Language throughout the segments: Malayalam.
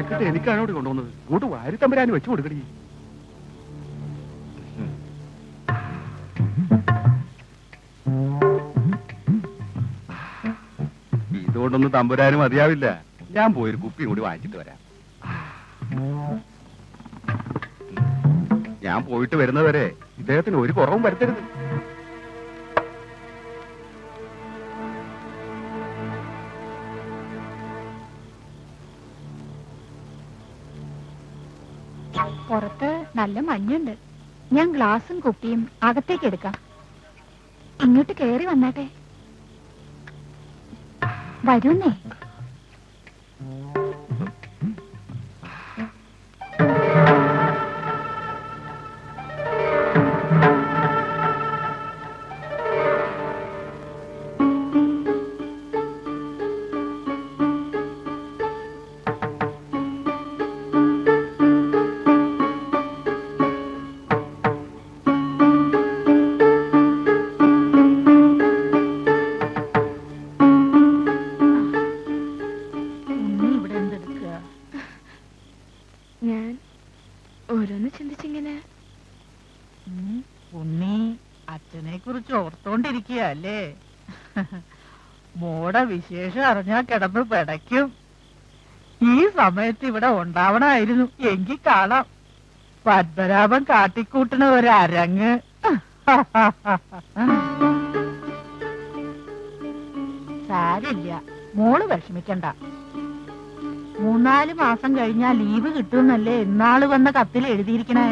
തിരക്കിട്ട് എനിക്കാണ് ഇവിടെ കൊണ്ടുവന്നത്. കൂട്ട് വാരി തമ്പരാന് വെച്ചു കൊടുക്കടി. ഇതുകൊണ്ടൊന്നും തമ്പുരാനും മതിയാവില്ല. ഞാൻ പോയൊരു കുപ്പിയും കൂടി വാങ്ങിച്ചിട്ട് വരാം. ഞാൻ പോയിട്ട് വരുന്നവരെ ഇദ്ദേഹത്തിന് ഒരു കുറവും വരുത്തരുത്. പുറത്ത് നല്ല മഞ്ഞുണ്ട്. ഞാൻ ഗ്ലാസും കുപ്പിയും അകത്തേക്ക് എടുക്കാം. ഇങ്ങോട്ട് കേറി വന്നാട്ടെ. വരുന്നേ. ഞാൻ ഓരോന്ന് ചിന്തിച്ചിങ്ങനെ. ഉണ്ണി അച്ഛനെ കുറിച്ച് ഓർത്തോണ്ടിരിക്കുക മോടെ വിശേഷം അറിഞ്ഞാ കിടന്ന് പിടയ്ക്കും. ഈ സമയത്ത് ഇവിടെ ഉണ്ടാവണായിരുന്നു. എങ്കി കാണാം. പത്മനാഭൻ കാട്ടിക്കൂട്ടണ ഒരു അരങ്ങ്. സാരില്ല മോൾ വിഷമിക്കണ്ട. മൂന്നാൽ മാസം കഴിഞ്ഞാ ലീവ് കിട്ടുന്നല്ലേ ഇന്നാൾ വന്ന കത്തിൽ എഴുതിയിരിക്കണേ.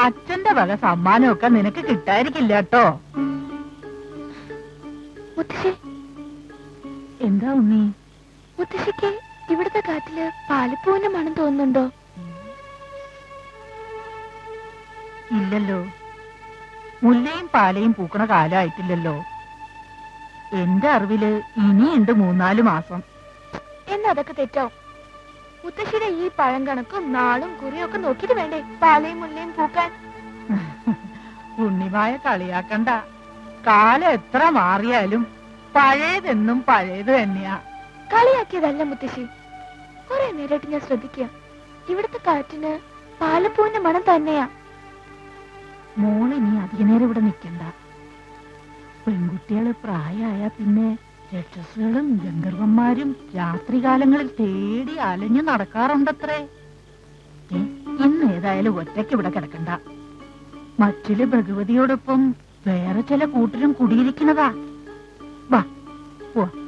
അച്ഛന്റെ വക സമ്മാനമൊക്കെ നിനക്ക് കിട്ടായിരിക്കില്ല കേട്ടോ. മുത്തശ്ശി. എന്താ ഉണ്ണി? മുത്തശ്ശിക്ക് ഇവിടുത്തെ കാറ്റിൽ പാലപ്പൂവിന്റെ മണം തോന്നുന്നുണ്ടോ? ഇല്ലല്ലോ. മുല്ലയും പാലയും പൂക്കണ കാലമായിട്ടില്ലല്ലോ. എന്റെ അറിവിൽ ഇനിയുണ്ട് മൂന്നാൽ മാസം. അതൊക്കെ തെറ്റാവും. മുത്തശ്ശിയുടെ ഈ പഴം കണക്കും നാളും കുറിയും ഒക്കെ നോക്കിയിട്ട് വേണ്ടേ? പാലയും മുല്ലയും പൂക്കാൻ. ഉണ്ണിമായ കളിയാക്കണ്ട. കാലം എത്ര മാറിയാലും പഴയതെന്നും പഴയത് തന്നെയാ. കളിയാക്കിയതല്ല മുത്തശ്ശി. കുറെ നേരമായിട്ട് ഞാൻ ശ്രദ്ധിക്കുക ഇവിടുത്തെ കാറ്റിന് പാലപ്പൂവിന്റെ മണം തന്നെയാ. മോളിനി അധികനേരം അധിക നേരം ഇവിടെ നിൽക്കണ്ട. പെൺകുട്ടികൾ പ്രായമായ പിന്നെ രക്ഷസുകളും ഗന്ധർവന്മാരും രാത്രികാലങ്ങളിൽ തേടി അലഞ്ഞു നടക്കാറുണ്ടത്രേ. ഇന്ന് ഏതായാലും ഒറ്റയ്ക്ക് ഇവിടെ കിടക്കണ്ട. മറ്റിൽ ഭഗവതിയോടൊപ്പം വേറെ ചില കൂട്ടരും കുടിയിരിക്കുന്നതാ. വാ പോവാ.